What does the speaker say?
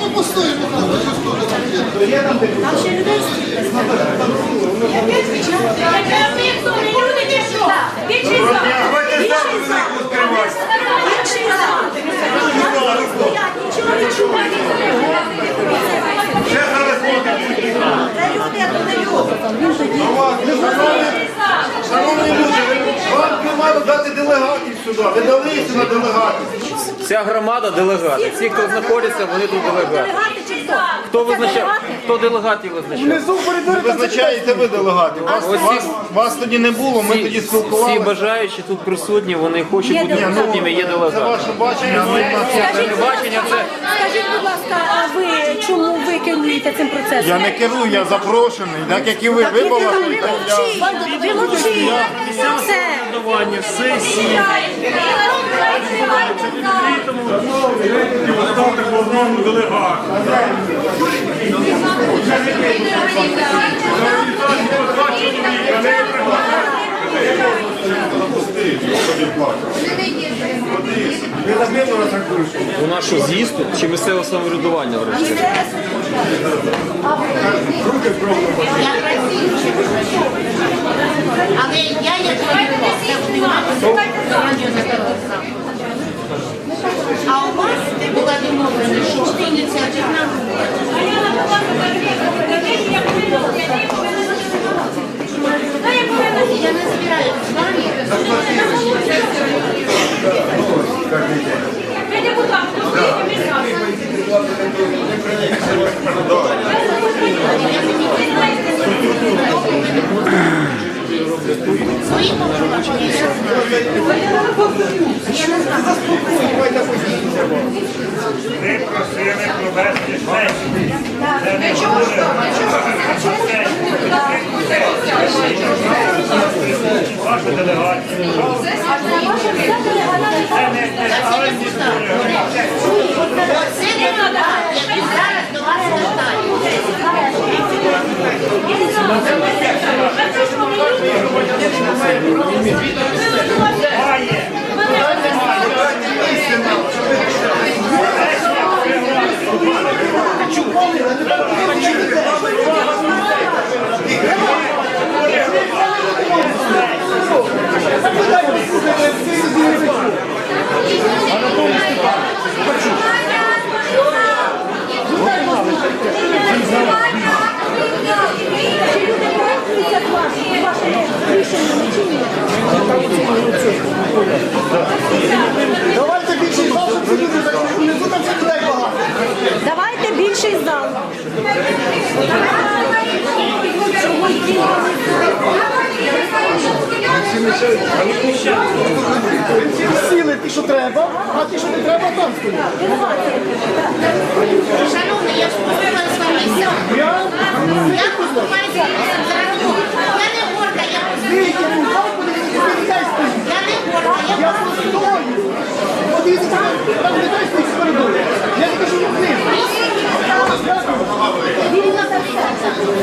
Ну, постоїмо там, ще людей не не. Шановні люди, вам мало дати делегатів сюди. Ви далися на делегатів. Вся громада делегати. Всі, хто знаходиться, вони тут делегати. Делегати хто? Визначає? делегати? Хто делегатів визначає? Внизу в коридорі визначаєте ви делегатів. Вас, Ось вас, вас тоді не було, ми тоді Всі, спілкувалися. бажаючі тут присутні, вони хочуть бути делегати. присутніми, є Це делегати. ваше бачення, ну, нас Скажіть, будь бачення, ласка, скажіть, будь ласка, а ви чому ви керуєте цим процесом? Я не керую, я запрошений, так як і ви. Ви Ви балакуєте. мовчіть, ви мовчіть. Все. Голосування, сесії, делегату. У нас що, з'їзд тут? Чи місцеве самоврядування врешті? Але я як я буду мати А у вас була домовленість, що це ініціативна. Я не збираюся з вами. Свої повноваження Ми просили. Це не вас Сіли ті, що треба, а ті, що не треба, там стоять. Шановний, я ж поступила з вами. Я поступаю з вами. Я не горда, я стоїть. Я не горда, я стою. Подивіться, там людей стоїть в коридорі. Я не кажу, ну, вниз.